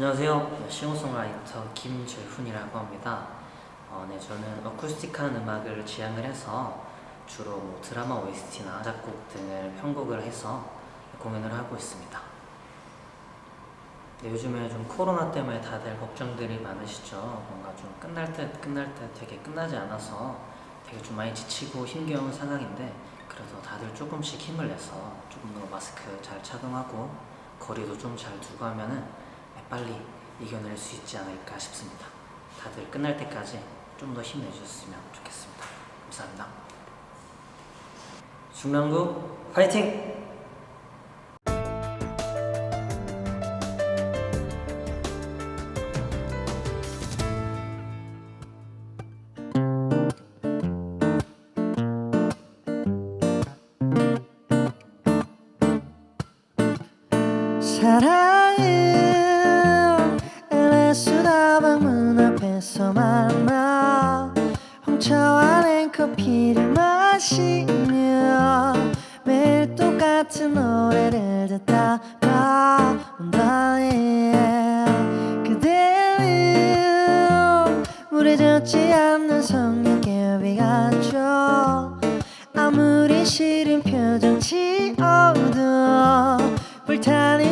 안녕하세요. 싱어송라이터 김재훈이라고 합니다. 어, 네, 저는 어쿠스틱한 음악을 지향을 해서 주로 뭐 드라마 OST나 작곡 등을 편곡을 해서 공연을 하고 있습니다. 네, 요즘에 좀 코로나 때문에 다들 걱정들이 많으시죠. 뭔가 좀 끝날 때 끝날 때 되게 끝나지 않아서 되게 좀 많이 지치고 힘겨운 상황인데 그래도 다들 조금씩 힘을 내서 조금 더 마스크 잘 착용하고 거리도 좀 잘 두고 하면은 네, 빨리 이겨낼 수 있지 않을까 싶습니다. 다들 끝날 때까지 좀 더 힘내주셨으면 좋겠습니다. 감사합니다. 중랑구 화이팅! 사랑 커피를 마시며 매일 똑같은 노래를 듣다가 온다네 그대는 물에 젖지 않는 성냥개비 같죠 아무리 시린 표정 지어도 불타는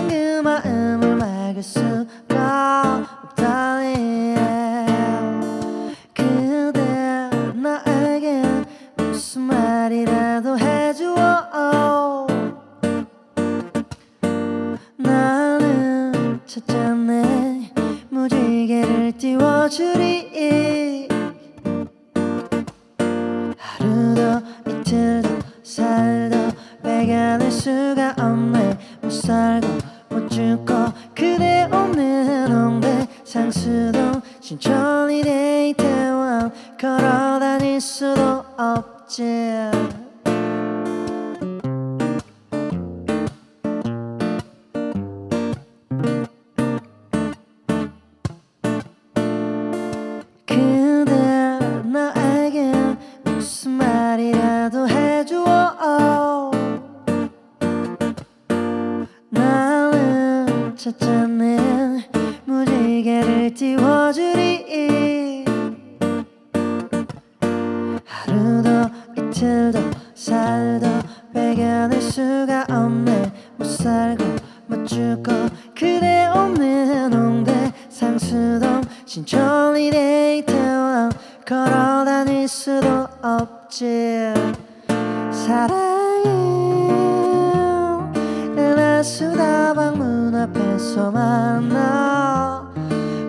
찾잖네 무지개를 띄워주리. 하루도 이틀도 살도 빼가낼 수가 없네. 못 살고 못 죽고 그대 없는 홍대. 상수동 신촌이 데이태원 걸어다닐 수도 없지 살고 못 죽고 그대 없는 홍대 상수동 신촌이 데이태원 걸어 다닐 수도 없지. 사랑해. 은하수다방 문 앞에서 만나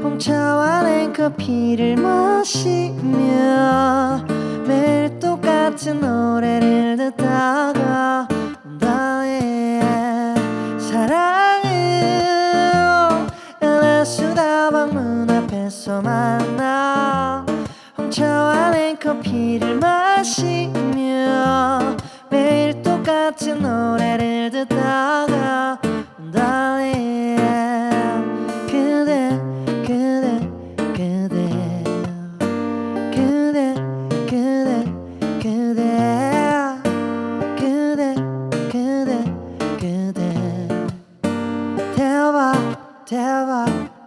홍차와 냉커피를 마시며 매일 똑같은 노래를 듣다가 공원에서 만나 홍차와 냉커피를 마시며 매일 똑같은 노래를 듣다가 달리 그대 그대 그대 그대 그대 그대 그대 그대 그대. 대박 대박